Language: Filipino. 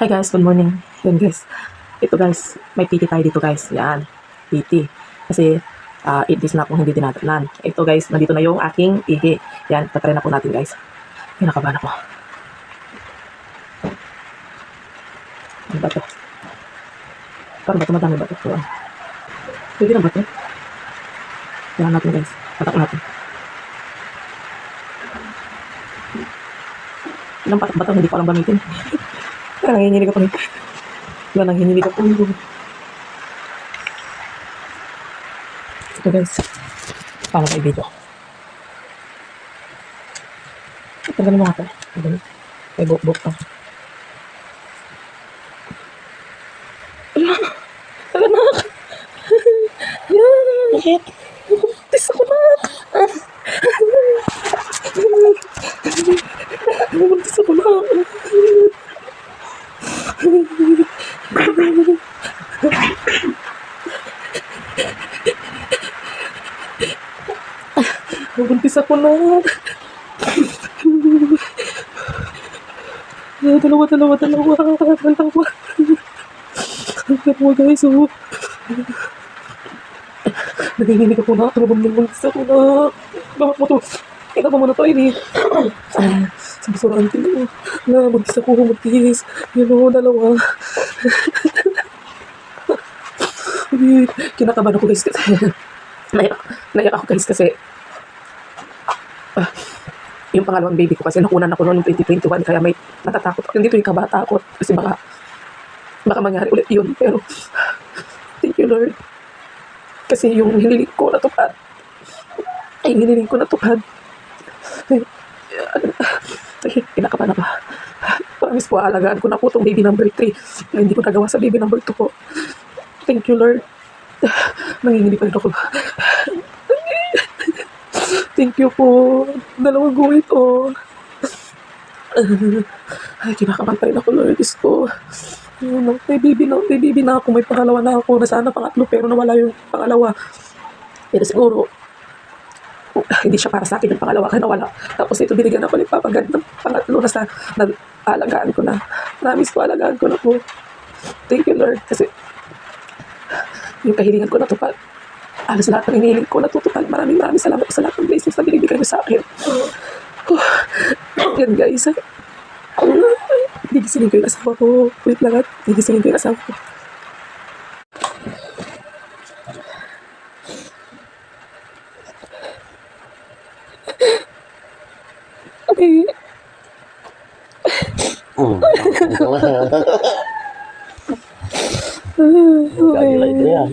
Hi guys, good morning. Yan guys. Ito guys, may PT tayo dito guys. Yan, PT. Kasi ah 8 days na akong hindi dinatnan. Ito guys, nandito na yung aking ihi. Yan, tatry na po natin guys. Pinakabahan ako. Ano ba to? Parang ba ito? Madami ba ito? Ito, ah. Pwede na ba ito? Yan natin guys. Patak natin. Ilang patak ba ito? Hindi ko alam gamitin. Parang nanginginig ako. Wala nanginginig ako. Ito guys. Paano sa video? Tanggalin mo ito. Tanggalin. May buk-buk pa. Ala! Anak! Yan! Bakit? Buntis ako na! Buntis ako na! Buntis ako na! Dalawa, dalawa, dalawa. Dalawa. Dalawa guys, oh. Nanginginig ako na. Tumabang ng buntis ako na. Bakit mo to? Ikaw mo na to, ini. Ah, sa auntie mo. Na, buntis ako, buntis. Yan o, dalawa. Uy, Kinakabahan ako guys kasi. Naiyak, naiyak ako guys kasi. Ah, yung pangalawang baby ko kasi nakunan ako noong 2021 kaya may natatakot ako. Hindi to yung kabatakot kasi baka baka mangyari ulit yun. Pero thank you Lord. Kasi yung hiniling ko natupad. Ay, hiniling ko natupad. Ay, ay, kinakabahan ako. Promise po, alagaan ko na po itong baby number 3 na hindi ko nagawa sa baby number 2 po. Thank you, Lord. Nanginginig pa rin ako. Thank you po. Dalawang guhit, oh. Ay, kinakabahan pa rin ako, Lord. Diyos ko. May baby na, may baby na ako. May pangalawa na ako. Nasaan na pangatlo, pero nawala yung pangalawa. Pero siguro, oh, hindi siya para sa akin yung pangalawa kaya nawala. Tapos ito binigyan ako ni Papa God ng pangatlo na sa nag-alagaan ko na. Promise ko, alagaan ko na po. Thank you, Lord. Kasi yung kahilingan ko natupad. Alas lahat ng hinihiling ko natutupad. Maraming maraming salamat po sa lahat ng blessings na binibigay mo sa akin. Oh, yan guys. Gigisingin ko yung asawa ko. Wait lang at gigisingin ko yung asawa ko. Hmm. Okay. Gagawin ito yan.